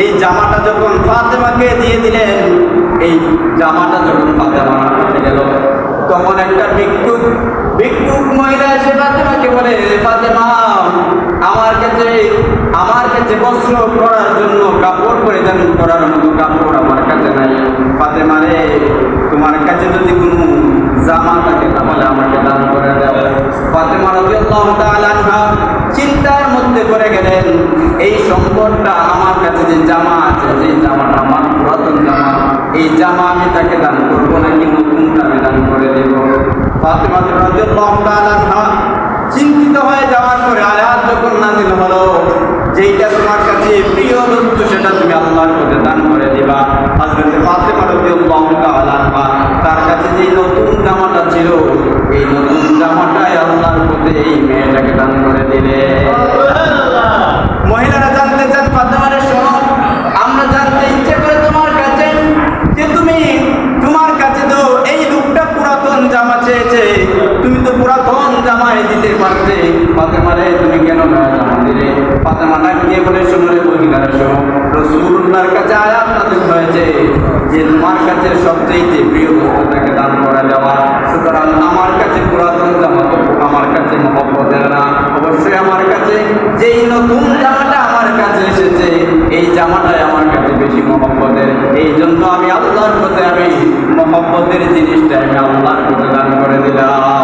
এই জামাটা যখন ফাতেমাকে দিয়ে দিলেন, এই জামাটা যখন ফাতেমা করতে গেল, তখন একটা ভিক্ষুক ভিক্ষুক মহিলা এসে ফাতেমাকে বলে ফাতেমা, আমার কাছে আমার কাছে বস্ত্র করার জন্য কাপড় পরিধান করার মতো কাপড় আমার কাছে নাই। ফাতেমা রে, তোমার কাছে যদি কোনো জামা থাকে, তাহলে আমাকে দান করে দেবে ফাতেমা রবি চিন্তার মধ্যে করে গেলেন, এই সম্পদটা আমার কাছে যে জামা আছে যে জামাটা আমার পুরাতন জামা এই জামা আমি তাকে দান করব নাকি নতুনটা আমি দান করে দেব? চিন্তিত হয়ে যাওয়ার পরে আয়াত যখন নাজিল হলো, যেইটা তোমার কাছে প্রিয় বস্তু, সেটা তুমি আল্লাহর পথে দান করে দিবা। হযরত ফাতেমা রাদিয়াল্লাহু আনহা তার কাছে যে নতুন জামাটা ছিল, এই নতুন জামাটাই আল্লাহর পথে এই মেয়েটাকে দান করে দিলে মহিলারা জানতে চান ফাতেমারে শোনো আমরা জানতে ইচ্ছে করে তোমার কাছে যে তুমি তোমার কাছে তো এই লোকটা পুরাতন জামা চেয়েছে তুমি তো পুরাতন জামাই দিতে পারতে ফাতেমারে তুমি কেন দিলে ফাতেমা ডাক দিয়ে বলে শোনো রে মহিলারা শোনো কাছে আয়াত নাজিল হয়েছে যে, তোমার কাছে সবচেয়ে প্রিয় বস্তু দান করে দেওয়া সুতরাং আমার কাছে পুরাতন জামা আমার কাছে মহব্বতের না। অবশ্যই আমার কাছে যেই নতুন জামাটা আমার কাছে এসেছে, এই জামাটাই আমার কাছে বেশি মহব্বতের। এই জন্য আমি আল্লাহর পথে আমি মহব্বতের জিনিসটা আমি আল্লাহর পথে দান করে দিলাম।